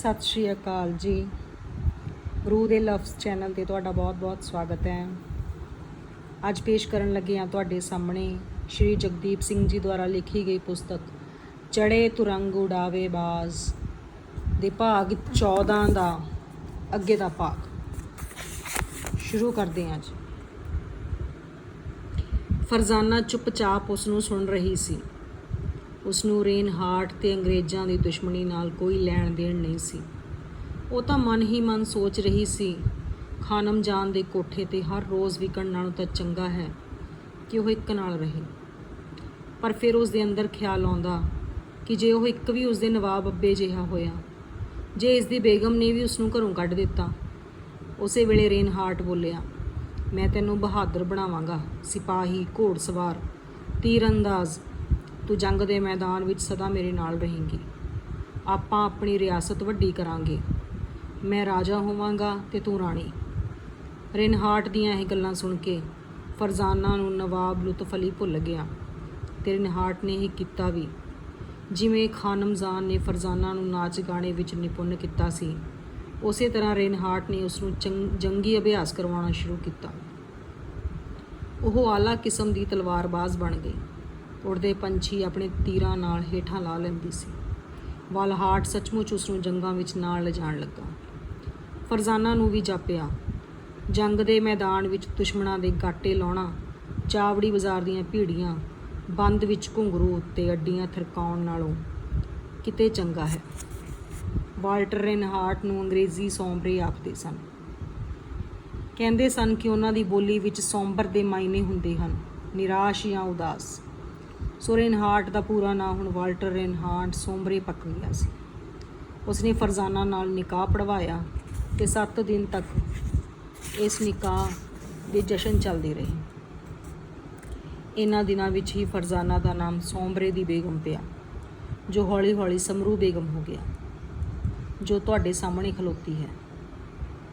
ਸਤਿ ਸ਼੍ਰੀ ਅਕਾਲ ਜੀ। ਰੂਹ ਦੇ ਲਫ਼ਜ਼ ਚੈਨਲ ਤੇ ਤੁਹਾਡਾ ਬਹੁਤ-ਬਹੁਤ ਸਵਾਗਤ ਹੈ। ਅੱਜ ਪੇਸ਼ ਕਰਨ ਲੱਗੇ ਹਾਂ ਤੁਹਾਡੇ ਸਾਹਮਣੇ ਸ਼੍ਰੀ ਜਗਦੀਪ ਸਿੰਘ ਜੀ ਦੁਆਰਾ ਲਿਖੀ ਗਈ ਪੁਸਤਕ ਚੜੇ ਤੁਰੰਗ ਉਡਾਵੇ ਬਾਜ਼, ਦੇ ਭਾਗ 14 ਦਾ ਅੱਗੇ ਦਾ ਭਾਗ। ਸ਼ੁਰੂ ਕਰਦੇ ਹਾਂ ਜੀ। ਫਰਜ਼ਾਨਾ ਚੁੱਪਚਾਪ ਉਸ ਨੂੰ ਸੁਣ ਰਹੀ ਸੀ। ਉਸ ਨੂੰ ਰੇਨ ਹਾਰਟ ਤੇ ਅੰਗਰੇਜ਼ਾਂ ਦੀ ਦੁਸ਼ਮਣੀ ਨਾਲ ਕੋਈ ਲੈਣ ਦੇਣ ਨਹੀਂ ਸੀ। ਉਹ ਤਾਂ ਮਨ ਹੀ ਮਨ ਸੋਚ ਰਹੀ ਸੀ, ਖਾਨਮ ਜਾਨ ਦੇ ਕੋਠੇ ਤੇ ਹਰ ਰੋਜ਼ ਵਿਕਣ ਨਾਲੋਂ ਤਾਂ ਚੰਗਾ ਹੈ ਕਿ ਉਹ ਇੱਕ ਨਾਲ ਰਹੇ। ਪਰ ਫਿਰ ਉਸ ਦੇ ਅੰਦਰ ਖਿਆਲ ਆਉਂਦਾ ਕਿ ਜੇ ਉਹ ਇੱਕ ਵੀ ਉਸ ਦੇ ਨਵਾਬ ਅੱਬੇ ਜਿਹਾ ਹੋਇਆ, ਜੇ ਇਸ ਦੀ ਬੇਗਮ ਨੇ ਵੀ ਉਸ ਨੂੰ ਘਰੋਂ ਕੱਢ ਦਿੱਤਾ। ਉਸੇ ਵੇਲੇ ਰੇਨ ਹਾਰਟ ਬੋਲਿਆ, ਮੈਂ ਤੈਨੂੰ ਬਹਾਦਰ ਬਣਾਵਾਂਗਾ, ਸਿਪਾਹੀ ਘੋੜਸਵਾਰ ਤੀਰੰਦਾਜ਼ ਤੂੰ ਜੰਗ ਦੇ ਮੈਦਾਨ ਵਿੱਚ ਸਦਾ ਮੇਰੇ ਨਾਲ ਰਹੇਂਗੀ। ਆਪਾਂ ਆਪਣੀ ਰਿਆਸਤ ਵੱਡੀ ਕਰਾਂਗੇ। ਮੈਂ ਰਾਜਾ ਹੋਵਾਂਗਾ ਤੇ ਤੂੰ ਰਾਣੀ। ਰਿਨਹਾਰਟ ਦੀਆਂ ਇਹ ਗੱਲਾਂ ਸੁਣ ਕੇ ਫਰਜ਼ਾਨਾ ਨੂੰ ਨਵਾਬ ਲੁਤਫ ਅਲੀ ਭੁੱਲ ਗਿਆ ਤੇ ਰਿਨਹਾਰਟ ਨੇ ਇਹ ਕੀਤਾ ਵੀ। ਜਿਵੇਂ ਖਾਨਮਜ਼ਾਨ ਨੇ ਫਰਜ਼ਾਨਾ ਨੂੰ ਨਾਚ ਗਾਣੇ ਵਿੱਚ ਨਿਪੁੰਨ ਕੀਤਾ ਸੀ, ਉਸੇ ਤਰ੍ਹਾਂ ਰਿਨਹਾਰਟ ਨੇ ਉਸ ਨੂੰ ਚੰਗ- ਜੰਗੀ ਅਭਿਆਸ ਕਰਵਾਉਣਾ ਸ਼ੁਰੂ ਕੀਤਾ। ਉਹ ਆਲਾ ਕਿਸਮ ਦੀ ਤਲਵਾਰਬਾਜ਼ ਬਣ ਗਈ। ਉੜਦੇ ਪੰਛੀ ਆਪਣੇ ਤੀਰਾਂ ਨਾਲ ਹੇਠਾਂ ਲਾ ਲੈਂਦੀ ਸੀ। ਵਾਲਹਾਟ ਸੱਚਮੁੱਚ ਉਸ ਨੂੰ ਜੰਗਾਂ ਵਿੱਚ ਨਾਲ ਲਿਜਾਣ ਲੱਗਾ। ਫਰਜ਼ਾਨਾ ਨੂੰ ਵੀ ਜਾਪਿਆ, ਜੰਗ ਦੇ ਮੈਦਾਨ ਵਿੱਚ ਦੁਸ਼ਮਣਾਂ ਦੇ ਗਾਟੇ ਲਾਉਣਾ, ਚਾਵੜੀ ਬਾਜ਼ਾਰ ਦੀਆਂ ਭੀੜੀਆਂ, ਬੰਦ ਵਿੱਚ ਘੁੰਗਰੂ ਉੱਤੇ ਅੱਡੀਆਂ ਥਰਕਾਉਣ ਨਾਲੋਂ ਕਿਤੇ ਚੰਗਾ ਹੈ। ਵਾਲਟਰ ਰੇਨਹਾਰਟ ਨੂੰ ਅੰਗਰੇਜ਼ੀ ਸੌਂਬਰੇ ਆਖਦੇ ਸਨ। ਕਹਿੰਦੇ ਸਨ ਕਿ ਉਹਨਾਂ ਦੀ ਬੋਲੀ ਵਿੱਚ ਸੌਂਬਰ ਦੇ ਮਾਇਨੇ ਹੁੰਦੇ ਹਨ, ਨਿਰਾਸ਼ ਜਾਂ ਉਦਾਸ। ਸੋ ਰੇਨਹਾਰਟ ਦਾ ਪੂਰਾ ਨਾਂ ਹੁਣ ਵਾਲਟਰ ਰੇਨਹਾਰਟ ਸੋਮਬਰੇ ਪੱਕ ਗਿਆ ਸੀ। ਉਸਨੇ ਫਰਜ਼ਾਨਾ ਨਾਲ ਨਿਕਾਹ ਪੜਵਾਇਆ ਤੇ 7 ਦਿਨ ਤੱਕ ਇਸ ਨਿਕਾਹ ਦੇ ਜਸ਼ਨ ਚੱਲਦੇ ਰਹੇ। ਇਹਨਾਂ ਦਿਨਾਂ ਵਿੱਚ ਹੀ ਫਰਜ਼ਾਨਾ ਦਾ ਨਾਮ ਸੋਮਬਰੇ ਦੀ ਬੇਗਮ ਪਿਆ, ਜੋ ਹੌਲੀ-ਹੌਲੀ ਸਮਰੂ ਬੇਗਮ ਹੋ ਗਿਆ, ਜੋ ਤੁਹਾਡੇ ਸਾਹਮਣੇ ਖਲੋਤੀ ਹੈ।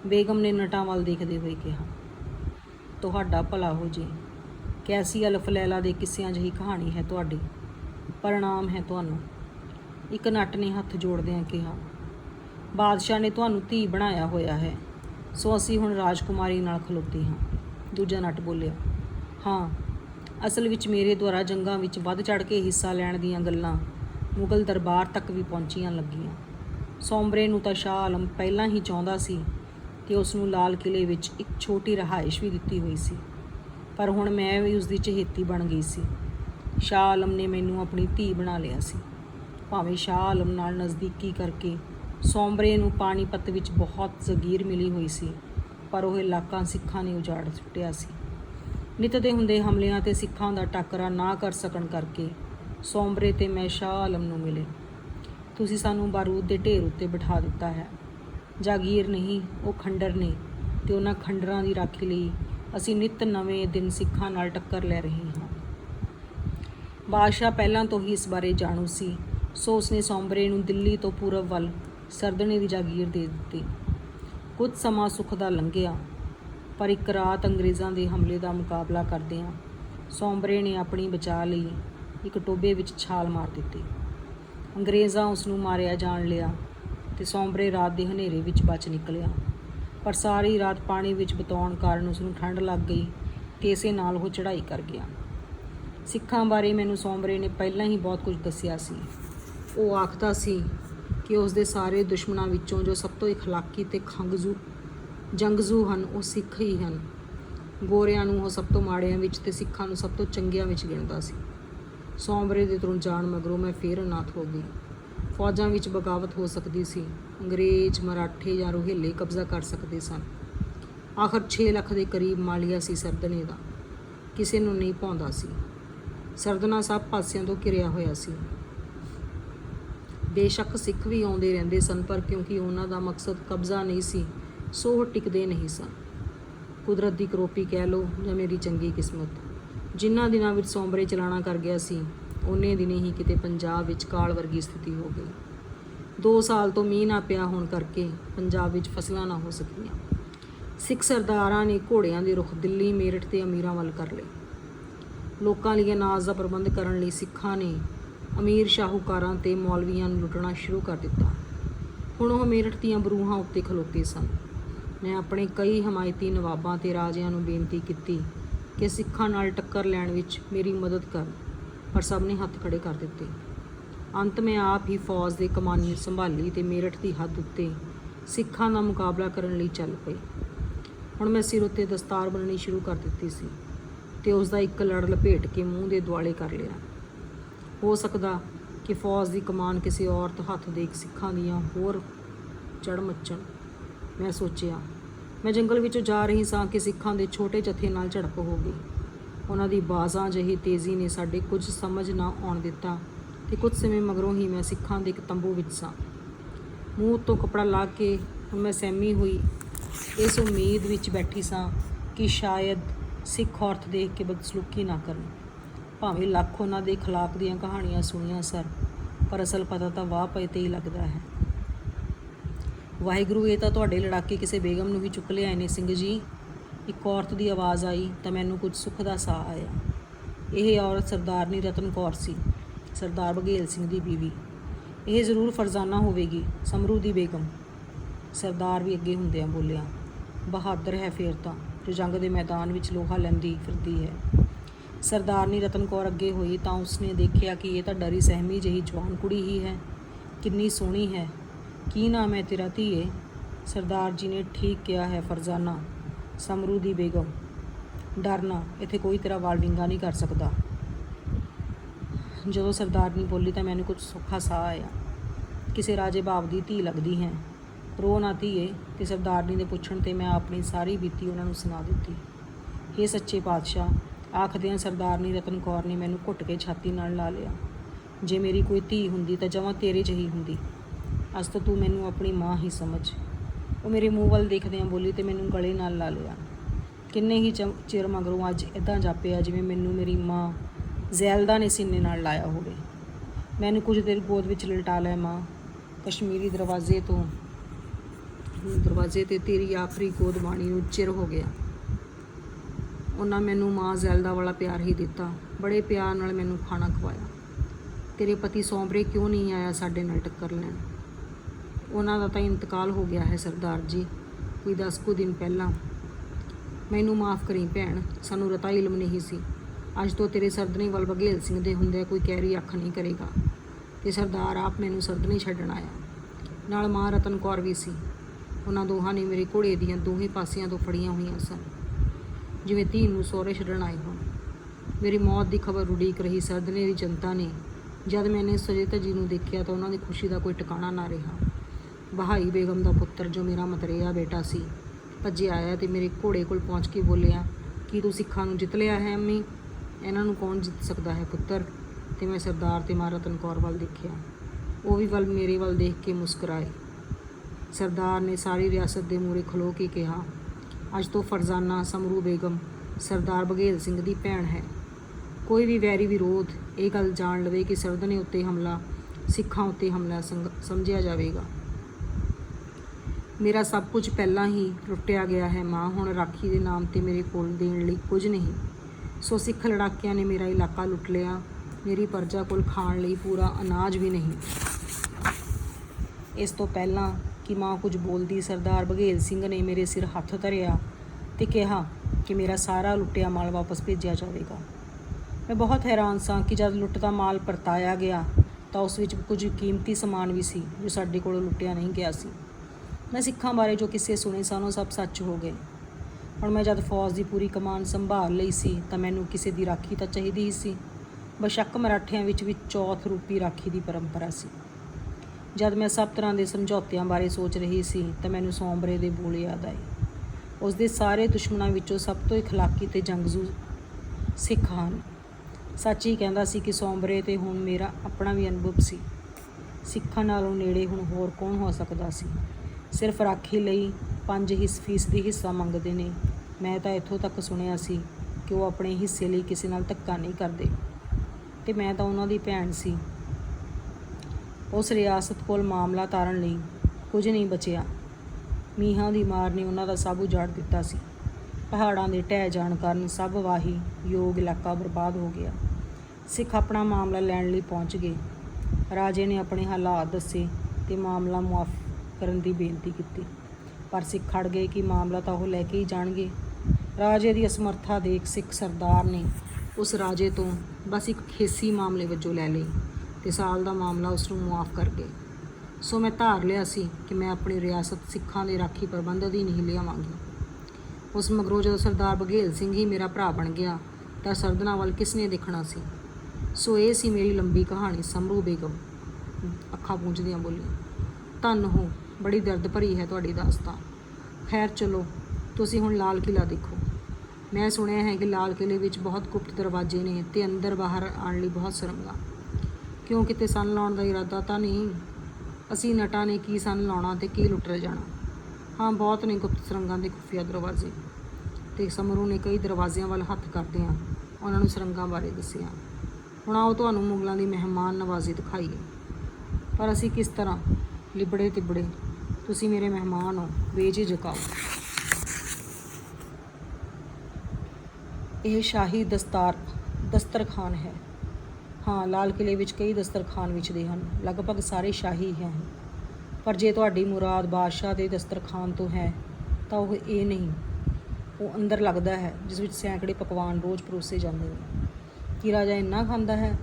ਬੇਗਮ ਨੇ ਨਟਾਂ ਵੱਲ ਦੇਖਦੇ ਹੋਏ ਕਿਹਾ, ਤੁਹਾਡਾ ਭਲਾ ਹੋ ਜੇ। ਕੈਸੀ ਅਲਫ ਲੈਲਾ ਦੇ ਕਿੱਸਿਆਂ ਜਿਹੀ ਕਹਾਣੀ ਹੈ ਤੁਹਾਡੀ। ਪ੍ਰਣਾਮ ਹੈ ਤੁਹਾਨੂੰ। ਇੱਕ ਨੱਟ ਨੇ ਹੱਥ ਜੋੜਦਿਆਂ ਕਿਹਾ, ਬਾਦਸ਼ਾਹ ਨੇ ਤੁਹਾਨੂੰ ਧੀ ਬਣਾਇਆ ਹੋਇਆ ਹੈ। ਸੋ ਅਸੀਂ ਹੁਣ ਰਾਜਕੁਮਾਰੀ ਨਾਲ ਖਲੋਤੇ ਹਾਂ। ਦੂਜਾ ਨੱਟ ਬੋਲਿਆ, ਹਾਂ, ਅਸਲ ਵਿੱਚ ਮੇਰੇ ਦੁਆਰਾ ਜੰਗਾਂ ਵਿੱਚ ਵੱਧ ਚੜ ਕੇ ਹਿੱਸਾ ਲੈਣ ਦੀਆਂ ਗੱਲਾਂ ਮੁਗਲ ਦਰਬਾਰ ਤੱਕ ਵੀ ਪਹੁੰਚੀਆਂ ਲੱਗੀਆਂ। ਸੌਂਬਰੇ ਨੂੰ ਤਾਂ ਸ਼ਾਹ ਆਲਮ ਪਹਿਲਾਂ ਹੀ ਚਾਹੁੰਦਾ ਸੀ ਕਿ ਉਸ ਨੂੰ ਲਾਲ ਕਿਲੇ ਵਿੱਚ ਇੱਕ ਛੋਟੀ ਰਹਾਇਸ਼ ਵੀ ਦਿੱਤੀ ਹੋਈ ਸੀ। ਪਰ ਹੁਣ ਮੈਂ ਵੀ ਉਸ ਦੀ ਚਹੇਤੀ ਬਣ ਗਈ ਸੀ। ਸ਼ਾਹ ਆਲਮ ਨੇ ਮੈਨੂੰ ਆਪਣੀ ਧੀ ਬਣਾ ਲਿਆ ਸੀ। ਭਾਵੇਂ ਸ਼ਾਹ ਆਲਮ ਨਾਲ ਨਜ਼ਦੀਕੀ ਕਰਕੇ ਸੌਂਬਰੇ ਨੂੰ ਪਾਣੀਪਤ ਵਿੱਚ ਬਹੁਤ ਜ਼ਗੀਰ ਮਿਲੀ ਹੋਈ ਸੀ, ਪਰ ਉਹ ਇਲਾਕਾ ਸਿੱਖਾਂ ਨੇ ਉਜਾੜ ਸੁੱਟਿਆ ਸੀ। ਨਿਤ ਦੇ ਹੁੰਦੇ ਹਮਲਿਆਂ ਤੇ ਸਿੱਖਾਂ ਦਾ ਟੱਕਰਾ ਨਾ ਕਰ ਸਕਣ ਕਰਕੇ ਸੌਂਬਰੇ ਤੇ ਮੈਂ ਸ਼ਾਹ ਆਲਮ ਨੂੰ ਮਿਲੇ। ਤੁਸੀਂ ਸਾਨੂੰ ਬਾਰੂਦ ਦੇ ਢੇਰ ਉੱਤੇ ਬਿਠਾ ਦਿੱਤਾ ਹੈ। ਜਾਗੀਰ ਨਹੀਂ, ਉਹ ਖੰਡਰ ਨੇ ਤੇ ਉਹਨਾਂ ਖੰਡਰਾਂ ਦੀ ਰਾਖੀ ਲਈ ਅਸੀਂ ਨਿਤ ਨਵੇਂ ਦਿਨ ਸਿੱਖਾਂ ਨਾਲ ਟੱਕਰ ਲੈ ਰਹੇ ਹਾਂ। ਬਾਦਸ਼ਾਹ ਪਹਿਲਾਂ ਤੋਂ ਹੀ ਇਸ ਬਾਰੇ ਜਾਣੂ ਸੀ। ਸੋ ਉਸਨੇ ਸੌਂਬਰੇ ਨੂੰ ਦਿੱਲੀ ਤੋਂ ਪੂਰਬ ਵੱਲ ਸਰਦਣੇ ਦੀ ਜਾਗੀਰ ਦੇ ਦਿੱਤੀ। ਕੁਝ ਸਮਾਂ ਸੁੱਖ ਦਾ ਲੰਘਿਆ, ਪਰ ਇੱਕ ਰਾਤ ਅੰਗਰੇਜ਼ਾਂ ਦੇ ਹਮਲੇ ਦਾ ਮੁਕਾਬਲਾ ਕਰਦਿਆਂ ਸੌਂਬਰੇ ਨੇ ਆਪਣੀ ਬਚਾ ਲਈ ਇੱਕ ਟੋਬੇ ਵਿੱਚ ਛਾਲ ਮਾਰ ਦਿੱਤੀ। ਅੰਗਰੇਜ਼ਾਂ ਉਸ ਨੂੰ ਮਾਰਿਆ ਜਾਣ ਲਿਆ ਤੇ ਸੌਂਬਰੇ ਰਾਤ ਦੇ ਹਨੇਰੇ ਵਿੱਚ ਬਚ ਨਿਕਲਿਆ। ਪਰ ਸਾਰੀ ਰਾਤ ਪਾਣੀ ਵਿੱਚ ਬਿਤਾਉਣ ਕਾਰਨ ਉਸ ਨੂੰ ਠੰਡ ਲੱਗ ਗਈ ਤੇ ਇਸੇ ਨਾਲ ਉਹ ਚੜ੍ਹਾਈ ਕਰ ਗਿਆ। ਸਿੱਖਾਂ ਬਾਰੇ ਮੈਨੂੰ ਸੌਂਬਰੇ ਨੇ ਪਹਿਲਾਂ ਹੀ ਬਹੁਤ ਕੁਝ ਦੱਸਿਆ ਸੀ। ਉਹ ਆਖਦਾ ਸੀ ਕਿ ਉਸ ਦੇ ਸਾਰੇ ਦੁਸ਼ਮਣਾਂ ਵਿੱਚੋਂ ਜੋ ਸਭ ਤੋਂ ਇਖਲਾਕੀ ਤੇ ਖੰਗਜ਼ੂ, ਜੰਗਜ਼ੂ ਹਨ, ਉਹ ਸਿੱਖ ਹੀ ਹਨ। ਗੋਰਿਆਂ ਨੂੰ ਉਹ ਸਭ ਤੋਂ ਮਾੜਿਆਂ ਵਿੱਚ ਤੇ ਸਿੱਖਾਂ ਨੂੰ ਸਭ ਤੋਂ ਚੰਗਿਆਂ ਵਿੱਚ ਗਿਣਦਾ ਸੀ। ਸੌਂਬਰੇ ਦੇ ਤੁਰਨ ਜਾਣ ਮਗਰੋਂ ਮੈਂ ਫੇਰ ਅਨਾਥ ਹੋ ਗਈ। ਫੌਜਾਂ ਵਿੱਚ ਬਗਾਵਤ ਹੋ ਸਕਦੀ ਸੀ। ਅੰਗਰੇਜ਼, ਮਰਾਠੇ ਜਾਂ ਰੋਹਿਲੇ ਕਬਜ਼ਾ ਕਰ ਸਕਦੇ ਸਨ। ਆਖਰ 6 ਲੱਖ ਦੇ ਕਰੀਬ ਮਾਲੀਆ ਸੀ ਸਰਦਨੇ ਦਾ। ਕਿਸੇ ਨੂੰ ਨਹੀਂ ਪਾਉਂਦਾ ਸੀ। ਸਰਦਨਾ ਸਭ ਪਾਸਿਆਂ ਤੋਂ ਘਿਰਿਆ ਹੋਇਆ ਸੀ। ਬੇਸ਼ੱਕ ਸਿੱਖ ਵੀ ਆਉਂਦੇ ਰਹਿੰਦੇ ਸਨ, ਪਰ ਕਿਉਂਕਿ ਉਹਨਾਂ ਦਾ ਮਕਸਦ ਕਬਜ਼ਾ ਨਹੀਂ ਸੀ ਸੋ ਉਹ ਟਿਕਦੇ ਨਹੀਂ ਸਨ। ਕੁਦਰਤ ਦੀ ਕਰੋਪੀ ਕਹਿ ਲਓ ਜਾਂ ਮੇਰੀ ਚੰਗੀ ਕਿਸਮਤ। ਜਿਨ੍ਹਾਂ ਦਿਨਾਂ ਵਿੱਚ ਸੌਂਬਰੇ ਚਲਾਣਾ ਕਰ ਗਿਆ ਸੀ, ਉਹਨੇ ਦਿਨੇ ਹੀ ਕਿਤੇ ਪੰਜਾਬ ਵਿੱਚ ਕਾਲ ਵਰਗੀ ਸਥਿਤੀ ਹੋ ਗਈ। 2 ਸਾਲ ਤੋਂ ਮੀਂਹ ਨਾ ਪਿਆ ਹੋਣ ਕਰਕੇ ਪੰਜਾਬ ਵਿੱਚ ਫਸਲਾਂ ਨਾ ਹੋ ਸਕੀਆਂ। ਸਿੱਖ ਸਰਦਾਰਾਂ ਨੇ ਘੋੜਿਆਂ ਦੇ ਰੁਖ ਦਿੱਲੀ, ਮੇਰਠ ਤੇ ਅਮੀਰਾਂ ਵੱਲ ਕਰ ਲਏ। ਲੋਕਾਂ ਲਈ ਅਨਾਜ ਦਾ ਪ੍ਰਬੰਧ ਕਰਨ ਲਈ ਸਿੱਖਾਂ ਨੇ ਅਮੀਰ ਸ਼ਾਹੂਕਾਰਾਂ ਤੇ ਮੌਲਵੀਆਂ ਨੂੰ ਲੁੱਟਣਾ ਸ਼ੁਰੂ ਕਰ ਦਿੱਤਾ। ਹੁਣ ਉਹ ਮੇਰਠ ਦੀਆਂ ਬਰੂਹਾਂ ਉੱਤੇ ਖਲੋਤੇ ਸਨ। ਮੈਂ ਆਪਣੇ ਕਈ ਹਮਾਇਤੀ ਨਵਾਬਾਂ ਤੇ ਰਾਜਿਆਂ ਨੂੰ ਬੇਨਤੀ ਕੀਤੀ ਕਿ ਸਿੱਖਾਂ ਨਾਲ ਟੱਕਰ ਲੈਣ ਵਿੱਚ ਮੇਰੀ ਮਦਦ ਕਰਨ, ਪਰ ਸਭ ਨੇ ਹੱਥ ਖੜੇ ਕਰ ਦਿੱਤੇ। ਅੰਤ ਮੈਂ ਆਪ ਹੀ ਫੌਜ ਦੇ ਕਮਾਨੀ ਸੰਭਾਲੀ ਤੇ ਮੇਰਠ ਦੀ ਹੱਦ ਉੱਤੇ ਸਿੱਖਾਂ ਦਾ ਮੁਕਾਬਲਾ ਕਰਨ ਲਈ ਚੱਲ ਪਈ ਹੁਣ ਮੈਂ ਸਿਰ ਉੱਤੇ ਦਸਤਾਰ ਬੰਨਣੀ ਸ਼ੁਰੂ ਕਰ ਦਿੱਤੀ ਸੀ ਤੇ ਉਸ ਦਾ ਇੱਕ ਲੜ ਲਪੇਟ ਕੇ ਮੂੰਹ ਦੇ ਦੁਆਲੇ ਕਰ ਲਿਆ। ਹੋ ਸਕਦਾ ਕਿ ਫੌਜ ਦੀ ਕਮਾਨ ਕਿਸੇ ਔਰਤ ਹੱਥ ਦੇਖ ਸਿੱਖਾਂ ਦੀਆਂ ਹੋਰ ਚੜ ਮੱਚਣ। ਮੈਂ ਸੋਚਿਆ, ਮੈਂ ਜੰਗਲ ਵਿੱਚੋਂ ਜਾ ਰਹੀ ਸਾਂ ਕਿ ਸਿੱਖਾਂ ਦੇ ਛੋਟੇ ਜਥੇ ਨਾਲ ਝੜਪ ਹੋ ਗਈ। ਉਹਨਾਂ ਦੀ ਬਾਜ਼ਾਂ ਜਿਹੀ ਤੇਜ਼ੀ ਨੇ ਸਾਡੇ ਕੁਝ ਸਮਝ ਨਾ ਆਉਣ ਦਿੱਤਾ। ਤੇ ਕੁਝ ਸਮੇਂ ਮਗਰੋਂ ਹੀ ਮੈਂ ਸਿੱਖਾਂ ਦੇ ਇੱਕ ਤੰਬੂ ਵਿੱਚ ਸਾਂ। ਮੂੰਹ ਤੋਂ ਕੱਪੜਾ ਲਾ ਕੇ ਹੁਣ ਮੈਂ ਸਹਿਮੀ ਹੋਈ, ਇਸ ਉਮੀਦ ਵਿੱਚ ਬੈਠੀ ਸਾਂ ਕਿ ਸ਼ਾਇਦ ਸਿੱਖ ਔਰਤ ਦੇਖ ਕੇ ਬਦਸਲੂਕੀ ਨਾ ਕਰਨ। ਭਾਵੇਂ ਲੱਖ ਉਹਨਾਂ ਦੇ ਖਿਲਾਫ ਦੀਆਂ ਕਹਾਣੀਆਂ ਸੁਣੀਆਂ ਸਰ ਪਰ ਅਸਲ ਪਤਾ ਤਾਂ ਵਾਹ ਪਏ ਤੇ ਹੀ ਲੱਗਦਾ ਹੈ। ਵਾਹਿਗੁਰੂ, ਇਹ ਤਾਂ ਤੁਹਾਡੇ ਲੜਾਕੇ ਕਿਸੇ ਬੇਗਮ ਨੂੰ ਹੀ ਚੁੱਕ ਲਿਆਏ ਨੇ, ਸਿੰਘ ਜੀ। ਇੱਕ ਔਰਤ ਦੀ ਆਵਾਜ਼ ਆਈ ਤਾਂ ਮੈਨੂੰ ਕੁਝ ਸੁੱਖ ਦਾ ਸਾਹ ਆਇਆ। ਇਹ ਔਰਤ ਸਰਦਾਰਨੀ ਰਤਨ ਕੌਰ ਸੀ। ਸਰਦਾਰ ਬਘੇਲ ਸਿੰਘ ਦੀ ਬੀਵੀ। ਇਹ ਜ਼ਰੂਰ ਫਰਜ਼ਾਨਾ ਹੋਵੇਗੀ, ਸਮਰੂ ਦੀ ਬੇਗਮ। ਸਰਦਾਰ ਵੀ ਅੱਗੇ ਹੁੰਦਿਆਂ ਬੋਲਿਆ, ਬਹਾਦਰ ਹੈ ਫੇਰ ਤਾਂ, ਜੋ ਜੰਗ ਦੇ ਮੈਦਾਨ ਵਿੱਚ ਲੋਹਾ ਲੈਂਦੀ ਫਿਰਦੀ ਹੈ। ਸਰਦਾਰਨੀ ਰਤਨ ਕੌਰ ਅੱਗੇ ਹੋਈ ਤਾਂ ਉਸਨੇ ਦੇਖਿਆ ਕਿ ਇਹ ਤਾਂ ਡਰੀ ਸਹਿਮੀ ਜਿਹੀ ਜਵਾਨ ਕੁੜੀ ਹੀ ਹੈ। ਕਿੰਨੀ ਸੋਹਣੀ ਹੈ। ਕੀ ਨਾਮ ਹੈ ਤੇਰਾ ਧੀਏ? ਸਰਦਾਰ ਜੀ ਨੇ ਠੀਕ ਕਿਹਾ ਹੈ, ਫਰਜ਼ਾਨਾ, ਸਮਰੂ ਦੀ ਬੇਗਮ। ਡਰਨਾ, ਇੱਥੇ ਕੋਈ ਤੇਰਾ ਵਾਲ ਵਿੰਗਾ ਨਹੀਂ ਕਰ ਸਕਦਾ। ਜਦੋਂ ਸਰਦਾਰਨੀ ਬੋਲੀ ਤਾਂ ਮੈਨੂੰ ਕੁਝ ਸੁੱਖਾ ਸਾਹ ਆਇਆ। ਕਿਸੇ ਰਾਜੇ ਬਾਪ ਦੀ ਧੀ ਲੱਗਦੀ ਹੈ। ਰੋ ਨਾ ਧੀਏ ਤੇ ਸਰਦਾਰਨੀ ਦੇ ਪੁੱਛਣ ਤੇ ਮੈਂ ਆਪਣੀ ਸਾਰੀ ਬੀਤੀ ਉਹਨਾਂ ਨੂੰ ਸੁਣਾ ਦਿੱਤੀ। ਇਹ ਸੱਚੇ ਪਾਤਸ਼ਾਹ, ਆਖਦਿਆਂ ਸਰਦਾਰਨੀ ਰਤਨ ਕੌਰ ਨੇ ਮੈਨੂੰ ਘੁੱਟ ਕੇ ਛਾਤੀ ਨਾਲ ਲਾ ਲਿਆ। ਜੇ ਮੇਰੀ ਕੋਈ ਧੀ ਹੁੰਦੀ ਤਾਂ ਜਮਾਂ ਤੇਰੇ ਜਿਹੀ ਹੁੰਦੀ। ਅੱਜ ਤੋਂ ਤੂੰ ਮੈਨੂੰ ਆਪਣੀ ਮਾਂ ਹੀ ਸਮਝ। ਉਹ ਮੇਰੇ ਮੂੰਹ ਵੱਲ ਦੇਖਦਿਆਂ ਬੋਲੀ ਤੇ ਮੈਨੂੰ ਗਲੇ ਨਾਲ ਲਾ ਲਿਆ। ਕਿੰਨੇ ਹੀ ਚਮ- ਚਿਰ ਮਗਰੋਂ ਅੱਜ ਇਦਾਂ ਜਾਪਿਆ ਜਿਵੇਂ ਮੈਨੂੰ ਮੇਰੀ ਮਾਂ ਜ਼ੈਲਦਾ ਨੇ ਸੀਨੇ ਨਾਲ ਲਾਇਆ ਹੋਵੇ। ਮੈਨੂੰ ਕੁਝ ਦੇਰ ਗੋਦ ਵਿੱਚ ਲਲਟਾ ਲਿਆ ਮਾਂ, ਕਸ਼ਮੀਰੀ ਦਰਵਾਜ਼ੇ ਤੋਂ। ਦਰਵਾਜ਼ੇ ਤੇ ਤੇਰੀ ਆਖਰੀ ਗੋਦ ਬਾਣੀ ਨੂੰ ਚਿਰ ਹੋ ਗਿਆ। ਉਹਨਾਂ ਮੈਨੂੰ ਮਾਂ ਜ਼ੈਲਦਾ ਵਾਲਾ ਪਿਆਰ ਹੀ ਦਿੱਤਾ। ਬੜੇ ਪਿਆਰ ਨਾਲ ਮੈਨੂੰ ਖਾਣਾ ਖਵਾਇਆ। ਤੇਰੇ ਪਤੀ ਸੌਂਬਰੇ ਕਿਉਂ ਨਹੀਂ ਆਇਆ ਸਾਡੇ ਨਾਲ ਟੱਕਰ ਲੈਣ? ਉਹਨਾਂ ਦਾ ਤਾਂ ਇੰਤਕਾਲ ਹੋ ਗਿਆ ਹੈ ਸਰਦਾਰ ਜੀ। ਕੋਈ 10 ਕੁ ਦਿਨ ਪਹਿਲਾਂ। ਮੈਨੂੰ ਮਾਫ ਕਰੀ ਭੈਣ, ਸਾਨੂੰ ਰਤਾ ਇਲਮ ਨਹੀਂ ਸੀ। ਅੱਜ ਤੋਂ ਤੇਰੇ ਸਰਦਨੇ ਵੱਲ ਬਘੇਲ ਸਿੰਘ ਦੇ ਹੁੰਦੇ ਕੋਈ ਕਹਿਰੀ ਅੱਖ ਨਹੀਂ ਕਰੇਗਾ। ਤੇ ਸਰਦਾਰ ਆਪ ਮੈਨੂੰ ਸਰਦਨੇ ਛੱਡਣ ਆਇਆ। ਨਾਲ ਮਾਂ ਰਤਨ ਕੌਰ ਵੀ ਸੀ। ਉਹਨਾਂ ਦੋਹਾਂ ਨੇ ਮੇਰੇ ਘੋੜੇ ਦੀਆਂ ਦੋਹੇ ਪਾਸਿਆਂ ਤੋਂ ਫੜੀਆਂ ਹੋਈਆਂ ਸਨ। ਜਿਵੇਂ ਧੀ ਨੂੰ ਸਹੁਰੇ ਛੱਡਣ ਆਏ ਹੋਣ। ਮੇਰੀ ਮੌਤ ਦੀ ਖਬਰ ਉਡੀਕ ਰਹੀ ਸਰਦਨੇ ਦੀ ਜਨਤਾ ਨੇ। ਜਦ ਮੈਨੇ ਸੁਜੇਤਾ ਜੀ ਨੂੰ ਦੇਖਿਆ ਤਾਂ ਉਹਨਾਂ ਦੀ ਖੁਸ਼ੀ ਦਾ ਕੋਈ ਟਿਕਾਣਾ ਨਾ ਰਿਹਾ। ਬਹਾਈ ਬੇਗਮ ਦਾ ਪੁੱਤਰ ਜੋ ਮੇਰਾ ਮਤਰੇਆ ਬੇਟਾ ਸੀ। ਭੱਜਿਆ ਆਇਆ ਤੇ ਮੇਰੇ ਘੋੜੇ ਕੋਲ ਪਹੁੰਚ ਕੇ ਬੋਲਿਆ, ਕੀ ਤੂੰ ਸਿੱਖਾਂ ਨੂੰ ਜਿੱਤ ਲਿਆ ਹੈ, ਅੰਮੀ? ਇਹਨਾਂ ਨੂੰ ਕੌਣ ਜਿੱਤ ਸਕਦਾ ਹੈ ਪੁੱਤਰ? ਤੇ ਮੈਂ ਸਰਦਾਰ ਤੇ ਮਾਂ ਰਤਨ ਕੌਰ ਵੱਲ ਦੇਖਿਆ। ਉਹ ਵੀ ਵੱਲ ਮੇਰੇ ਵੱਲ ਦੇਖ ਕੇ ਮੁਸਕਰਾਏ। ਸਰਦਾਰ ਨੇ ਸਾਰੀ ਰਿਆਸਤ ਦੇ ਮੂਹਰੇ ਖਲੋ ਕੇ ਕਿਹਾ, ਅੱਜ ਤੋਂ ਫਰਜ਼ਾਨਾ ਸਮਰੂ ਬੇਗਮ, ਸਰਦਾਰ ਬਘੇਲ ਸਿੰਘ ਦੀ ਭੈਣ ਹੈ। ਕੋਈ ਵੀ ਵੈਰੀ ਵਿਰੋਧ, ਇਹ ਗੱਲ ਜਾਣ ਲਵੇ ਕਿ ਸਰਦਨੇ ਉੱਤੇ ਹਮਲਾ, ਸਿੱਖਾਂ ਉੱਤੇ ਹਮਲਾ ਸੰਗ- ਸਮਝਿਆ ਜਾਵੇਗਾ। ਮੇਰਾ ਸਭ ਕੁਝ ਪਹਿਲਾਂ ਹੀ ਲੁੱਟਿਆ ਗਿਆ ਹੈ, ਮਾਂ। ਹੁਣ ਰਾਖੀ ਦੇ ਨਾਮ ਤੇ ਮੇਰੇ ਕੋਲ ਦੇਣ ਲਈ ਕੁਝ ਨਹੀਂ। ਸੋ ਸਿੱਖ ਲੜਾਕਿਆਂ ਨੇ ਮੇਰਾ ਇਲਾਕਾ ਲੁੱਟ ਲਿਆ। ਮੇਰੀ ਪਰਜਾ ਕੋਲ ਖਾਣ ਲਈ ਪੂਰਾ ਅਨਾਜ ਵੀ ਨਹੀਂ। ਇਸ ਤੋਂ ਪਹਿਲਾਂ ਕਿ ਮਾਂ ਕੁਝ ਬੋਲਦੀ, ਸਰਦਾਰ ਬਘੇਲ ਸਿੰਘ ਨੇ ਮੇਰੇ ਸਿਰ ਹੱਥ ਧਰਿਆ ਤੇ ਕਿਹਾ ਕਿ ਮੇਰਾ ਸਾਰਾ ਲੁੱਟਿਆ ਮਾਲ ਵਾਪਸ ਭੇਜਿਆ ਜਾਵੇਗਾ। ਮੈਂ ਬਹੁਤ ਹੈਰਾਨ ਸਾਂ ਕਿ ਜਦ ਲੁੱਟ ਦਾ ਮਾਲ ਪਰਤਾਇਆ ਗਿਆ, ਤਾਂ ਉਸ ਵਿੱਚ ਕੁਝ ਕੀਮਤੀ ਸਮਾਨ ਵੀ ਸੀ ਜੋ ਸਾਡੇ ਕੋਲੋਂ ਲੁੱਟਿਆ ਨਹੀਂ ਗਿਆ ਸੀ। ਮੈਂ ਸਿੱਖਾਂ ਬਾਰੇ ਜੋ ਕਿਸੇ ਸੁਣੇ ਸਨ ਉਹ ਸਭ ਸੱਚ ਹੋ ਗਏ। ਹੁਣ ਮੈਂ ਜਦ ਫੌਜ ਦੀ ਪੂਰੀ ਕਮਾਨ ਸੰਭਾਲ ਲਈ ਸੀ ਤਾਂ ਮੈਨੂੰ ਕਿਸੇ ਦੀ ਰਾਖੀ ਤਾਂ ਚਾਹੀਦੀ ਹੀ ਸੀ। ਬਸ਼ੱਕ ਮਰਾਠਿਆਂ ਵਿੱਚ ਵੀ ਚੌਥ ਰੂਪੀ ਰਾਖੀ ਦੀ ਪਰੰਪਰਾ ਸੀ। ਜਦ ਮੈਂ ਸਭ ਤਰ੍ਹਾਂ ਦੇ ਸਮਝੌਤਿਆਂ ਬਾਰੇ ਸੋਚ ਰਹੀ ਸੀ ਤਾਂ ਮੈਨੂੰ ਸੌਂਬਰੇ ਦੇ ਬੋਲ ਯਾਦ ਆਏ। ਉਸ ਦੇ ਸਾਰੇ ਦੁਸ਼ਮਣਾਂ ਵਿੱਚੋਂ ਸਭ ਤੋਂ ਇਖਲਾਕੀ ਤੇ ਜੰਗਜੂ ਸਿੱਖ ਹਨ। ਸੱਚ ਹੀ ਕਹਿੰਦਾ ਸੀ ਕਿ ਸੌਂਬਰੇ ਤੇ ਹੁਣ ਮੇਰਾ ਆਪਣਾ ਵੀ ਅਨੁਭਵ ਸੀ। ਸਿੱਖਾਂ ਨਾਲੋਂ ਨੇੜੇ ਹੁਣ ਹੋਰ ਕੌਣ ਹੋ ਸਕਦਾ ਸੀ? ਸਿਰਫ ਰਾਖੀ ਲਈ 5 ਹਿੱਸ ਫੀਸਦੀ ਹਿੱਸਾ ਮੰਗਦੇ ਨੇ। ਮੈਂ ਤਾਂ ਇੱਥੋਂ ਤੱਕ ਸੁਣਿਆ ਸੀ ਕਿ ਉਹ ਆਪਣੇ ਹਿੱਸੇ ਲਈ ਕਿਸੇ ਨਾਲ ਧੱਕਾ ਨਹੀਂ ਕਰਦੇ। ਤੇ ਮੈਂ ਤਾਂ ਉਹਨਾਂ ਦੀ ਭੈਣ ਸੀ। ਉਸ ਰਿਆਸਤ ਕੋਲ ਮਾਮਲਾ ਤਾਰਨ ਲਈ ਕੁਝ ਨਹੀਂ ਬਚਿਆ। ਮੀਹਾਂ ਦੀ ਮਾਰ ਨੇ ਉਹਨਾਂ ਦਾ ਸਭ ਉਜਾੜ ਦਿੱਤਾ ਸੀ। ਪਹਾੜਾਂ ਦੇ ਢਹਿ ਜਾਣ ਕਾਰਨ ਸਭ ਵਾਹੀ ਯੋਗ ਇਲਾਕਾ ਬਰਬਾਦ ਹੋ ਗਿਆ। ਸਿੱਖ ਆਪਣਾ ਮਾਮਲਾ ਲੈਣ ਲਈ ਪਹੁੰਚ ਗਏ। ਰਾਜੇ ਨੇ ਆਪਣੇ ਹਾਲਾਤ ਦੱਸੇ ਤੇ ਮਾਮਲਾ ਮੁਆਫ ਕਰਨ ਦੀ ਬੇਨਤੀ ਕੀਤੀ। ਪਰ ਸਿੱਖ ਖੜ ਗਏ ਕਿ ਮਾਮਲਾ ਤਾਂ ਉਹ ਲੈ ਕੇ ਹੀ ਜਾਣਗੇ। ਰਾਜੇ ਦੀ ਅਸਮਰਥਾ ਦੇਖ ਸਿੱਖ ਸਰਦਾਰ ਨੇ ਉਸ ਰਾਜੇ ਤੋਂ ਬਸ ਇੱਕ ਖੇਸੀ ਮਾਮਲੇ ਵਜੋਂ ਲੈ ਲਈ ਤੇ ਸਾਲ ਦਾ ਮਾਮਲਾ ਉਸ ਨੂੰ ਮੁਆਫ ਕਰ ਗਏ। ਸੋ ਮੈਂ ਧਾਰ ਲਿਆ ਸੀ ਕਿ ਮੈਂ ਆਪਣੀ ਰਿਆਸਤ ਸਿੱਖਾਂ ਦੇ ਰਾਖੀ ਪ੍ਰਬੰਧ ਅਧੀਨ ਹੀ ਲਿਆਵਾਂਗੀ। ਉਸ ਮਗਰੋਂ ਜਦੋਂ ਸਰਦਾਰ ਬਘੇਲ ਸਿੰਘ ਹੀ ਮੇਰਾ ਭਰਾ ਬਣ ਗਿਆ ਤਾਂ ਸਰਦਨਾ ਵੱਲ ਕਿਸ ਨੇ ਦੇਖਣਾ ਸੀ? ਸੋ ਇਹ ਸੀ ਮੇਰੀ ਲੰਬੀ ਕਹਾਣੀ ਸਮਰੂ ਬੇਗਮ। ਅੱਖਾਂ ਪੂੰਝਦੀਆਂ ਬੋਲੀ ਧੰਨ ਹੋ ਬੜੀ ਦਰਦ ਭਰੀ ਹੈ ਤੁਹਾਡੀ ਦਾਸਤਾਨ ਖੈਰ ਚਲੋ, ਤੁਸੀਂ ਹੁਣ ਲਾਲ ਕਿਲਾ ਦੇਖੋ। ਮੈਂ ਸੁਣਿਆ ਹੈ ਕਿ ਲਾਲ ਕਿਲੇ ਵਿੱਚ ਬਹੁਤ ਗੁਪਤ ਦਰਵਾਜ਼ੇ ਨੇ ਤੇ ਅੰਦਰ ਬਾਹਰ ਆਉਣ ਲਈ ਬਹੁਤ ਸੁਰੰਗਾਂ ਕਿਉਂ ਕਿਤੇ ਸੰਨ ਲਾਉਣ ਦਾ ਇਰਾਦਾ ਤਾਂ ਨਹੀਂ? ਅਸੀਂ ਨਟਾਂ ਨੇ ਕੀ ਸੰਨ ਲਾਉਣਾ ਤੇ ਕੀ ਲੁੱਟ ਜਾਣਾ? ਹਾਂ, ਬਹੁਤ ਨੇ ਗੁਪਤ ਸੁਰੰਗਾਂ ਦੇ ਖੁਫੀਆ ਦਰਵਾਜ਼ੇ। ਤੇ ਸਮਰੂ ਨੇ ਕਈ ਦਰਵਾਜ਼ਿਆਂ ਵੱਲ ਹੱਥ ਕਰਦਿਆਂ ਉਹਨਾਂ ਨੂੰ ਸੁਰੰਗਾਂ ਬਾਰੇ ਦੱਸਿਆ। ਹੁਣ ਆਓ ਤੁਹਾਨੂੰ ਮੁਗਲਾਂ ਦੀ ਮਹਿਮਾਨ ਨਵਾਜ਼ੀ ਦਿਖਾਈਏ। ਪਰ ਅਸੀਂ ਕਿਸ ਤਰ੍ਹਾਂ ਲਿਬੜੇ ਤਿਬੜੇ ਤੁਸੀਂ ਮੇਰੇ ਮਹਿਮਾਨ ਹੋ। ਬੇਝਿਜਕ ਆਓ ਇਹ ਸ਼ਾਹੀ ਦਸਤਾਰ, ਦਸਤਰਖਾਨ ਹੈ। ਹਾਂ, ਲਾਲ ਕਿਲੇ ਵਿੱਚ ਕਈ ਦਸਤਰਖਾਨ ਵਿਚਦੇ ਹਨ। ਲਗਭਗ ਸਾਰੇ ਸ਼ਾਹੀ ਹਨ। ਪਰ ਜੇ ਤੁਹਾਡੀ ਮੁਰਾਦ ਬਾਦਸ਼ਾਹ ਦੇ ਦਸਤਰਖਾਨ ਤੋਂ ਹੈ, ਤਾਂ ਉਹ ਇਹ ਨਹੀਂ। ਉਹ ਅੰਦਰ ਲੱਗਦਾ ਹੈ, ਜਿਸ ਵਿੱਚ ਸੈਂਕੜੇ ਪਕਵਾਨ ਰੋਜ਼ ਪਰੋਸੇ ਜਾਂਦੇ ਨੇ। ਕੀ ਰਾਜਾ ਇੰਨਾ ਖਾਂਦਾ ਹੈ?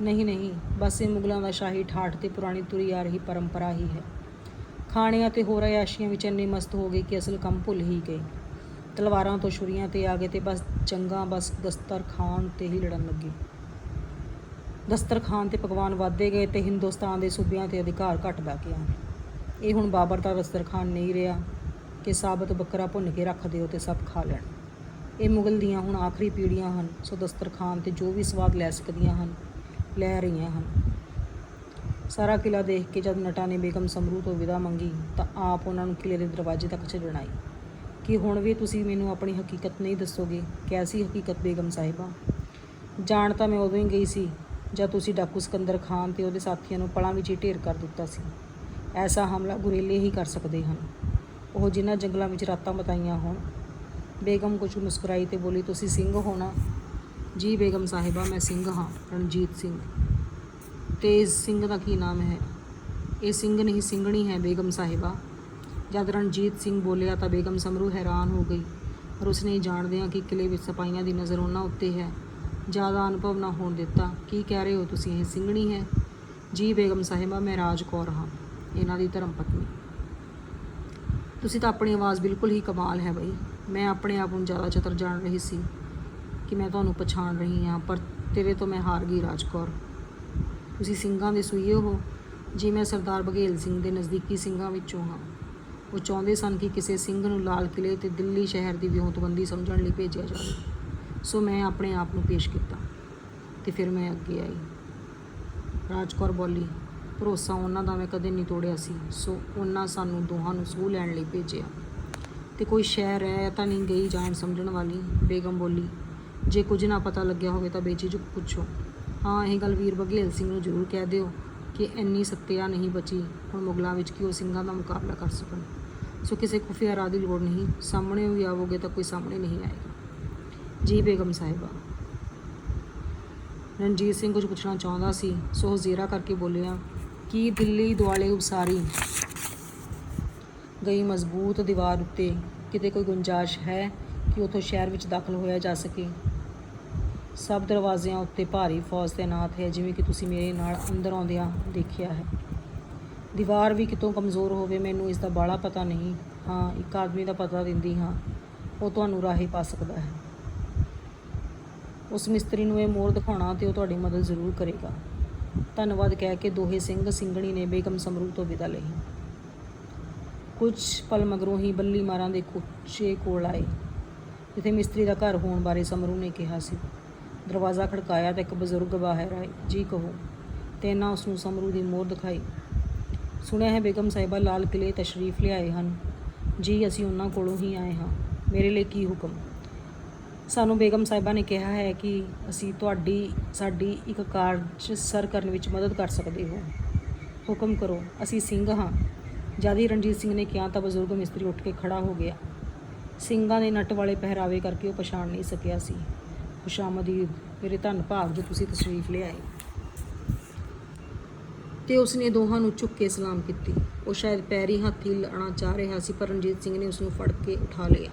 ਨਹੀਂ ਨਹੀਂ। ਬਸ ਇਹ ਮੁਗਲਾਂ ਦਾ ਸ਼ਾਹੀ ਠਾਠ ਤੇ ਪੁਰਾਣੀ ਤੁਰੀ ਆ ਰਹੀ ਪਰੰਪਰਾ ਹੀ ਹੈ। ਖਾਣਿਆਂ ਅਤੇ ਹੋਰ ਅਯਾਸ਼ੀਆਂ ਵਿੱਚ ਇੰਨੇ ਮਸਤ ਹੋ ਗਏ ਕਿ ਅਸਲ ਕੰਮ ਭੁੱਲ ਹੀ ਗਏ। ਤਲਵਾਰਾਂ ਤੋਂ ਛੁਰੀਆਂ ਤੇ ਆ ਗਏ ਤੇ ਬਸ ਜੰਗਾਂ ਬਸ ਦਸਤਰਖਾਨ ਤੇ ਹੀ ਲੜਨ ਲੱਗੇ। ਦਸਤਰਖਾਨ ਤੇ ਪਕਵਾਨ ਵੱਧਦੇ ਗਏ ਤੇ ਹਿੰਦੁਸਤਾਨ ਦੇ ਸੂਬਿਆਂ ਤੇ ਅਧਿਕਾਰ ਘਟਦਾ ਗਿਆ। ਇਹ ਹੁਣ ਬਾਬਰ ਦਾ ਦਸਤਰਖਾਨ ਨਹੀਂ ਰਿਹਾ ਕਿ ਸਾਬਤ ਬੱਕਰਾ ਭੁੰਨ ਕੇ ਰੱਖ ਦਿਓ ਤੇ ਸਭ ਖਾ ਲੈਣ। ਇਹ ਮੁਗਲ ਦੀਆਂ ਹੁਣ ਆਖਰੀ ਪੀੜ੍ਹੀਆਂ ਹਨ, ਸੋ ਦਸਤਰਖਾਨ ਤੇ ਜੋ ਵੀ ਸਵਾਦ ਲੈ ਸਕਦੀਆਂ ਹਨ, ਲੈ ਰਹੀਆਂ ਹਨ। ਸਾਰਾ ਕਿਲਾ ਦੇਖ ਕੇ ਜਦ ਨਟਾ ਨੇ ਬੇਗਮ ਸਮਰੂ ਤੋਂ ਵਿਦਾ ਮੰਗੀ ਤਾਂ ਆਪ ਉਹਨਾਂ ਨੂੰ ਕਿਲੇ ਦੇ ਦਰਵਾਜ਼ੇ ਤੱਕ ਛੱਡਣ ਆਈ ਕਿ ਹੁਣ ਵੀ ਤੁਸੀਂ ਮੈਨੂੰ ਆਪਣੀ ਹਕੀਕਤ ਨਹੀਂ ਦੱਸੋਗੇ ਕੈਸੀ ਹਕੀਕਤ ਬੇਗਮ ਸਾਹਿਬਾ? ਜਾਣ ਤਾਂ ਮੈਂ ਉਦੋਂ ਹੀ ਗਈ ਸੀ, ਜਦ ਤੁਸੀਂ ਡਾਕੂ ਸਿਕੰਦਰ ਖਾਨ ਤੇ ਉਹਦੇ ਸਾਥੀਆਂ ਨੂੰ ਪਲਾਂ ਵਿੱਚ ਹੀ ਢੇਰ ਕਰ ਦਿੱਤਾ ਸੀ। ਐਸਾ ਹਮਲਾ ਗੁਰੇਲੇ ਹੀ ਕਰ ਸਕਦੇ ਹਨ। ਉਹ ਜਿਨ੍ਹਾਂ ਜੰਗਲਾਂ ਵਿੱਚ ਰਾਤਾਂ ਬਤਾਈਆਂ ਹੋਣ। ਬੇਗਮ ਕੁਝ ਮੁਸਕਰਾਈ ਤੇ ਬੋਲੀ, ਤੁਸੀਂ ਸਿੰਘ ਹੋਣਾ? ਜੀ ਬੇਗਮ ਸਾਹਿਬਾ, ਮੈਂ ਸਿੰਘ ਹਾਂ, ਰਣਜੀਤ ਸਿੰਘ। ਤੇ ਇਸ ਸਿੰਘ ਦਾ ਕੀ ਨਾਮ ਹੈ? ਇਹ ਸਿੰਘ ਨਹੀਂ, ਸਿੰਘਣੀ ਹੈ ਬੇਗਮ ਸਾਹਿਬਾ। ਜਦ ਰਣਜੀਤ ਸਿੰਘ ਬੋਲਿਆ ਤਾਂ ਬੇਗਮ ਸਮਰੂ ਹੈਰਾਨ ਹੋ ਗਈ। ਪਰ ਉਸਨੇ ਇਹ ਜਾਣਦਿਆਂ ਕਿ ਕਿਲੇ ਵਿੱਚ ਸਿਪਾਹੀਆਂ ਦੀ ਨਜ਼ਰ ਉਹਨਾਂ ਉੱਤੇ ਹੈ। ਜ਼ਿਆਦਾ ਅਨੁਭਵ ਨਾ ਹੋਣ ਦਿੱਤਾ। ਕੀ ਕਹਿ ਰਹੇ ਹੋ ਤੁਸੀਂ? ਇਹ ਸਿੰਘਣੀ ਹੈ? ਜੀ ਬੇਗਮ ਸਾਹਿਬਾ, ਮੈਂ ਰਾਜ ਕੌਰ ਹਾਂ। ਇਹਨਾਂ ਦੀ ਧਰਮ ਪਤਨੀ। ਤੁਸੀਂ ਤਾਂ ਆਪਣੀ ਆਵਾਜ਼ ਬਿਲਕੁਲ ਹੀ ਕਮਾਲ ਹੈ ਬਈ। ਮੈਂ ਆਪਣੇ ਆਪ ਨੂੰ ਜ਼ਿਆਦਾ ਚਤਰ ਜਾਣ ਰਹੀ ਸੀ ਕਿ ਮੈਂ ਤੁਹਾਨੂੰ ਪਛਾਣ ਰਹੀ ਹਾਂ, ਪਰ ਤੇਰੇ ਤੋਂ ਮੈਂ ਹਾਰ ਗਈ ਰਾਜ ਕੌਰ ਤੁਸੀਂ ਸਿੰਘਾਂ ਦੇ ਸੂਈਏ ਹੋ, ਜੀ ਮੈਂ ਸਰਦਾਰ ਬਘੇਲ ਸਿੰਘ ਦੇ ਨਜ਼ਦੀਕੀ ਸਿੰਘਾਂ ਵਿੱਚੋਂ ਹਾਂ। ਉਹ ਚਾਹੁੰਦੇ ਸਨ ਕਿ ਕਿਸੇ ਸਿੰਘ ਨੂੰ ਲਾਲ ਕਿਲੇ ਤੇ ਦਿੱਲੀ ਸ਼ਹਿਰ ਦੀ ਵਿਉਂਤਬੰਦੀ ਸਮਝਣ ਲਈ ਭੇਜਿਆ ਜਾਵੇ। ਸੋ ਮੈਂ ਆਪਣੇ ਆਪ ਨੂੰ ਪੇਸ਼ ਕੀਤਾ ਤੇ ਫਿਰ ਮੈਂ ਅੱਗੇ ਆਈ। ਰਾਜਕੌਰ ਬੋਲੀ, ਭਰੋਸਾ ਉਹਨਾਂ ਦਾ ਮੈਂ ਕਦੇ ਨਹੀਂ ਤੋੜਿਆ ਸੀ, ਸੋ ਉਹਨਾਂ ਸਾਨੂੰ ਦੋਹਾਂ ਨੂੰ ਸੂਹ ਲੈਣ ਲਈ ਭੇਜਿਆ। ਤੇ ਕੋਈ ਸ਼ਹਿਰ ਹੈ ਤਾਂ ਨਹੀਂ ਗਈ ਜਾਣ ਸਮਝਣ ਵਾਲੀ, ਬੇਗਮ ਬੋਲੀ, ਜੇ ਕੁਝ ਨਾ ਪਤਾ ਲੱਗਿਆ ਹੋਵੇ ਤਾਂ ਬੇਝਿਜਕ ਪੁੱਛੋ। ਹਾਂ, ਇਹ ਗੱਲ ਵੀਰ ਬਘੇਲ ਸਿੰਘ ਨੂੰ ਜ਼ਰੂਰ ਕਹਿ ਦਿਓ ਕਿ ਇੰਨੀ ਸੱਤਿਆ ਨਹੀਂ ਬਚੀ, ਹੁਣ ਮੁਗਲਾਂ ਵਿੱਚ ਕਿ ਉਹ ਸਿੰਘਾਂ ਦਾ ਮੁਕਾਬਲਾ ਕਰ ਸਕਣ। ਸੋ ਕਿਸੇ ਖੁਫੀਆ ਰਾਹ ਦੀ ਲੋੜ ਨਹੀਂ, ਸਾਹਮਣੇ ਵੀ ਆਵੋਗੇ ਤਾਂ ਕੋਈ ਸਾਹਮਣੇ ਨਹੀਂ ਆਏਗਾ। ਜੀ ਬੇਗਮ ਸਾਹਿਬਾ। ਰਣਜੀਤ ਸਿੰਘ ਕੁਝ ਪੁੱਛਣਾ ਚਾਹੁੰਦਾ ਸੀ, ਸੋ ਉਹ ਜ਼ੀਰਾ ਕਰਕੇ ਬੋਲਿਆ, ਕਿ ਦਿੱਲੀ ਦੁਆਲੇ ਉਸਾਰੀ? ਗਈ ਮਜ਼ਬੂਤ ਦੀਵਾਰ ਉੱਤੇ ਕਿਤੇ ਕੋਈ ਗੁੰਜਾਇਸ਼ ਹੈ ਕਿ ਉਥੋਂ ਸ਼ਹਿਰ ਵਿੱਚ ਦਾਖਲ ਹੋਇਆ ਜਾ ਸਕੇ? ਸਭ ਦਰਵਾਜ਼ਿਆਂ ਉੱਤੇ ਭਾਰੀ ਫੌਜ ਤੈਨਾਤ ਹੈ, ਜਿਵੇਂ ਕਿ ਤੁਸੀਂ ਮੇਰੇ ਨਾਲ ਅੰਦਰ ਆਉਂਦਿਆਂ ਦੇਖਿਆ ਹੈ। ਦੀਵਾਰ ਵੀ ਕਿਤੋਂ ਕਮਜ਼ੋਰ ਹੋਵੇ, ਮੈਨੂੰ ਇਸ ਦਾ ਬਾਲਾ ਪਤਾ ਨਹੀਂ। ਹਾਂ, ਇੱਕ ਆਦਮੀ ਦਾ ਪਤਾ ਦਿੰਦੀ ਹਾਂ, ਉਹ ਤੁਹਾਨੂੰ ਰਾਹੇ ਪਾ ਸਕਦਾ ਹੈ। ਉਸ ਮਿਸਤਰੀ ਨੂੰ ਇਹ ਮੋਰ ਦਿਖਾਉਣਾ ਤੇ ਉਹ ਤੁਹਾਡੀ ਮਦਦ ਜ਼ਰੂਰ ਕਰੇਗਾ। ਧੰਨਵਾਦ ਕਹਿ ਕੇ ਦੋਹੇ ਸਿੰਘ ਸਿੰਘਣੀ ਨੇ ਬੇਗਮ ਸਮਰੂ ਤੋਂ ਵਿਦਾ ਲਈ। ਕੁਝ ਪਲ ਮਗਰੋਂ ਹੀ ਬੱਲੀ ਮਾਰਾਂ ਦੇ ਕੁੱਚੇ ਕੋਲ ਆਏ, ਜਿੱਥੇ ਮਿਸਤਰੀ ਦਾ ਘਰ ਹੋਣ ਬਾਰੇ ਸਮਰੂ ਨੇ ਕਿਹਾ ਸੀ। ਦਰਵਾਜ਼ਾ ਖੜਕਾਇਆ ਤਾਂ ਇੱਕ ਬਜ਼ੁਰਗ ਬਾਹਰ ਆਏ, ਜੀ ਕਹੋ। ਤੇ ਇਹਨਾਂ ਉਸ ਨੂੰ ਸਮਰੂ ਦੀ ਮੋਹਰ ਦਿਖਾਈ। ਸੁਣਿਆ ਹੈ ਬੇਗਮ ਸਾਹਿਬਾ ਲਾਲ ਕਿਲੇ ਤਸ਼ਰੀਫ ਲਿਆਏ ਹਨ। ਜੀ, ਅਸੀਂ ਉਹਨਾਂ ਕੋਲੋਂ ਹੀ ਆਏ ਹਾਂ। ਮੇਰੇ ਲਈ ਕੀ ਹੁਕਮ? ਸਾਨੂੰ ਬੇਗਮ ਸਾਹਿਬਾ ਨੇ ਕਿਹਾ ਹੈ ਕਿ ਅਸੀਂ ਤੁਹਾਡੀ, ਸਾਡੀ ਇੱਕ ਕਾਰਜ ਸਰ ਕਰਨ ਵਿੱਚ ਮਦਦ ਕਰ ਸਕਦੇ ਹੋ। ਹੁਕਮ ਕਰੋ, ਅਸੀਂ ਸਿੰਘ ਹਾਂ। ਜਦ ਹੀ ਰਣਜੀਤ ਸਿੰਘ ਨੇ ਕਿਹਾ ਤਾਂ ਬਜ਼ੁਰਗ ਮਿਸਤਰੀ ਉੱਠ ਕੇ ਖੜਾ ਹੋ ਗਿਆ। ਸਿੰਘਾਂ ਦੇ ਨੱਟ ਵਾਲੇ ਪਹਿਰਾਵੇ ਕਰਕੇ ਉਹ ਪਛਾਣ ਨਹੀਂ ਸਕਿਆ ਸੀ। ਖੁਸ਼ਾਮਦੀਦ ਮੇਰੇ ਧੰਨ ਭਾਗ ਜੋ ਤੁਸੀਂ ਤਸ਼ਰੀਫ ਲਿਆਏ। ਤੇ ਉਸਨੇ ਦੋਹਾਂ ਨੂੰ ਝੁੱਕ ਕੇ ਸਲਾਮ ਕੀਤੀ। ਉਹ ਸ਼ਾਇਦ ਪੈਰੀ ਹੱਥੀ ਲੜਨਾ ਚਾਹ ਰਿਹਾ ਸੀ, ਪਰ ਰਣਜੀਤ ਸਿੰਘ ਨੇ ਉਸ ਨੂੰ ਫੜ ਕੇ ਉਠਾ ਲਿਆ।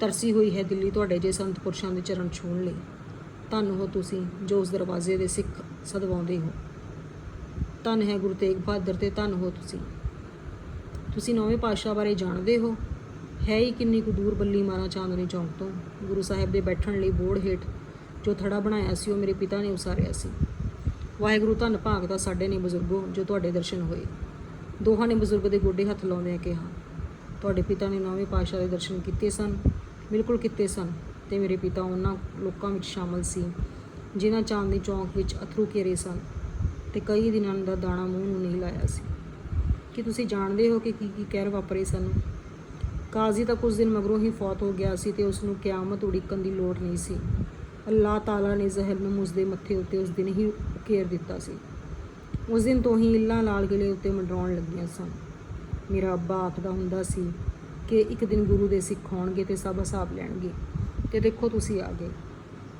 ਤਰਸੀ ਹੋਈ ਹੈ ਦਿੱਲੀ, ਤੁਹਾਡੇ ਜੇ ਸੰਤ ਪੁਰਸ਼ਾਂ ਦੇ ਚਰਨ ਛੂਹਣ ਲਈ। ਧੰਨ ਹੋ ਤੁਸੀਂ ਜੋ ਉਸ ਦਰਵਾਜ਼ੇ ਦੇ ਸਿੱਖ ਸਦਵਾਉਂਦੇ ਹੋ। ਧੰਨ ਹੈ ਗੁਰੂ ਤੇਗ ਬਹਾਦਰ ਤੇ ਧੰਨ ਹੋ ਤੁਸੀਂ। ਤੁਸੀਂ ਨੌਵੇਂ ਪਾਤਸ਼ਾਹ ਬਾਰੇ ਜਾਣਦੇ ਹੋ? ਹੈ ਹੀ ਕਿੰਨੀ ਕੁ ਦੂਰ ਬੱਲੀ ਮਾਰਾ ਚਾਂਦਨੀ ਚੌਂਕ ਤੋਂ। ਗੁਰੂ ਸਾਹਿਬ ਦੇ ਬੈਠਣ ਲਈ ਬੋੜ ਹੇਠ ਜੋ ਥੜਾ ਬਣਾਇਆ ਸੀ, ਉਹ ਮੇਰੇ ਪਿਤਾ ਨੇ ਉਸਾਰਿਆ ਸੀ। ਵਾਹਿਗੁਰੂ ਧੰਨ ਭਾਗ ਦਾ ਸਾਡੇ ਨੇ ਬਜ਼ੁਰਗੋ, ਜੋ ਤੁਹਾਡੇ ਦਰਸ਼ਨ ਹੋਏ। ਦੋਹਾਂ ਨੇ ਬਜ਼ੁਰਗ ਦੇ ਗੋਡੇ ਹੱਥ ਲਾਉਂਦਿਆਂ ਕਿਹਾ, ਤੁਹਾਡੇ ਪਿਤਾ ਨੇ ਨੌਵੇਂ ਪਾਤਸ਼ਾਹ ਦੇ ਦਰਸ਼ਨ ਕੀਤੇ ਸਨ, ਬਿਲਕੁਲ ਕੀਤੇ ਸਨ, ਤੇ ਮੇਰੇ ਪਿਤਾ ਉਹਨਾਂ ਲੋਕਾਂ ਵਿੱਚ ਸ਼ਾਮਲ ਸੀ, ਜਿਨ੍ਹਾਂ ਚਾਂਦਨੀ ਚੌਂਕ ਵਿੱਚ ਅਥਰੂ ਘੇਰੇ ਸਨ, ਤੇ ਕਈ ਦਿਨਾਂ ਦਾ ਦਾਣਾ ਮੂੰਹ ਨੂੰ ਨਹੀਂ ਲਾਇਆ ਸੀ। ਕਿ ਤੁਸੀਂ ਜਾਣਦੇ ਹੋ ਕਿ ਕੀ ਕੀ ਕਹਿਰ ਵਾਪਰੇ ਸਨ? ਕਾਜ਼ੀ ਤਾਂ ਕੁਝ ਦਿਨ ਮਗਰੋਂ ਹੀ ਫੌਤ ਹੋ ਗਿਆ ਸੀ ਤੇ ਉਸ ਨੂੰ ਕਿਆਮਤ ਉਡੀਕਣ ਦੀ ਲੋੜ ਨਹੀਂ ਸੀ। ਅੱਲਾਹ ਤਾਲਾ ਨੇ ਜ਼ਹਿਰ ਨੂੰ ਉਸ ਦੇ ਮੱਥੇ ਉੱਤੇ ਉਸ ਦਿਨ ਹੀ ਘੇਰ ਦਿੱਤਾ ਸੀ। ਉਸ ਦਿਨ ਤੋਂ ਹੀ ਇੱਲਾਂ ਲਾਲ ਗਲੇ ਉੱਤੇ ਮੰਡਰਾਉਣ ਲੱਗੀਆਂ ਸਨ। ਮੇਰਾ ਅੱਬਾ ਆਖਦਾ ਹੁੰਦਾ ਸੀ ਕਿ ਇੱਕ ਦਿਨ ਗੁਰੂ ਦੇ ਸਿੱਖ ਆਉਣਗੇ ਤੇ ਸਭ ਹਿਸਾਬ ਲੈਣਗੇ। ਤੇ ਦੇਖੋ ਤੁਸੀਂ ਆ ਗਏ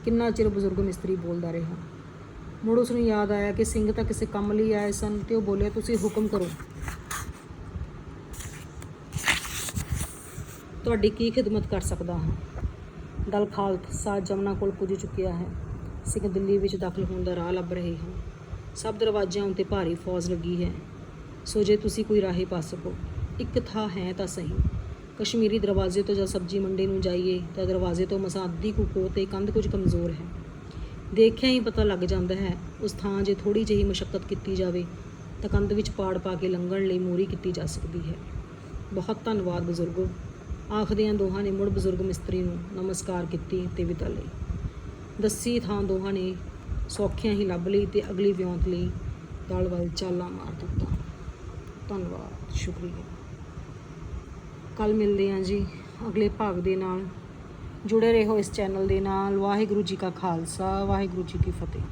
ਕਿੰਨਾ ਚਿਰ ਬਜ਼ੁਰਗ ਮਿਸਤਰੀ ਬੋਲਦਾ ਰਿਹਾ। ਮੁੜ ਉਸ ਨੂੰ ਯਾਦ ਆਇਆ ਕਿ ਸਿੰਘ ਤਾਂ ਕਿਸੇ ਕੰਮ ਲਈ ਆਏ ਸਨ ਤੇ ਉਹ ਬੋਲੇ ਤੁਸੀਂ ਹੁਕਮ ਕਰੋ। ਤੁਹਾਡੀ ਕੀ ਖਿਦਮਤ ਕਰ ਸਕਦਾ ਹਾਂ? ਦਲ ਖਾਲਸਾ ਜਮਨਾ ਕੋਲ ਪੁੱਜ ਚੁੱਕਿਆ ਹੈ। ਸਿੱਖ ਦਿੱਲੀ ਵਿੱਚ ਦਾਖਲ ਹੋਣ ਦਾ ਰਾਹ ਲੱਭ ਰਹੇ ਹਨ ਸਭ ਦਰਵਾਜ਼ਿਆਂ ਉੱਤੇ ਭਾਰੀ ਫੌਜ ਲੱਗੀ ਹੈ। ਸੋ ਜੇ ਤੁਸੀਂ ਕੋਈ ਰਾਹੇ ਪਾ ਸਕੋ, ਇੱਕ ਥਾਂ ਹੈ ਤਾਂ ਸਹੀ। ਕਸ਼ਮੀਰੀ ਦਰਵਾਜ਼ੇ ਤੋਂ ਜਦ ਸਬਜ਼ੀ ਮੰਡੀ ਨੂੰ ਜਾਈਏ ਤਾਂ ਦਰਵਾਜ਼ੇ ਤੋਂ ਮਸਾਂ ਅੱਧੀ ਕੁ ਤੇ ਕੰਧ ਕੁਝ ਕਮਜ਼ੋਰ ਹੈ। ਦੇਖਿਆ ਹੀ ਪਤਾ ਲੱਗ ਜਾਂਦਾ ਹੈ, ਉਸ ਥਾਂ ਜੇ ਥੋੜੀ ਜਿਹੀ ਮਸ਼ੱਕਤ ਕੀਤੀ ਜਾਵੇ ਤਾਂ ਕੰਧ ਵਿੱਚ ਪਾੜ ਪਾ ਕੇ ਲੰਘਣ ਲਈ ਮੋਰੀ ਕੀਤੀ ਜਾ ਸਕਦੀ ਹੈ। ਬਹੁਤ ਧੰਨਵਾਦ ਬਜ਼ੁਰਗੋ। ਆਖਦਿਆਂ ਦੋਹਾਂ ਨੇ ਮੁੜ ਬਜ਼ੁਰਗ ਮਿਸਤਰੀ ਨੂੰ ਨਮਸਕਾਰ ਕੀਤੀ ਤੇ ਵਿਦਾ ਲਈ ਦੱਸੀ ਥਾਂ ਦੋਹਾਂ ਨੇ ਸੌਖਿਆਂ ਹੀ ਲੱਭ ਲਈ ਤੇ ਅਗਲੀ ਵਿਉਂਤ ਲਈ ਦਲ ਵੱਲ ਚਾਲਾਂ ਮਾਰ ਦਿੱਤਾ। ਧੰਨਵਾਦ, ਸ਼ੁਕਰੀਆ। ਕੱਲ ਮਿਲਦੇ ਹਾਂ ਜੀ ਅਗਲੇ ਭਾਗ ਦੇ ਨਾਲ। ਜੁੜੇ ਰਹੋ ਇਸ ਚੈਨਲ ਦੇ ਨਾਲ। ਵਾਹਿਗੁਰੂ ਜੀ ਕਾ ਖਾਲਸਾ, ਵਾਹਿਗੁਰੂ ਜੀ ਕੀ ਫਤਿਹ।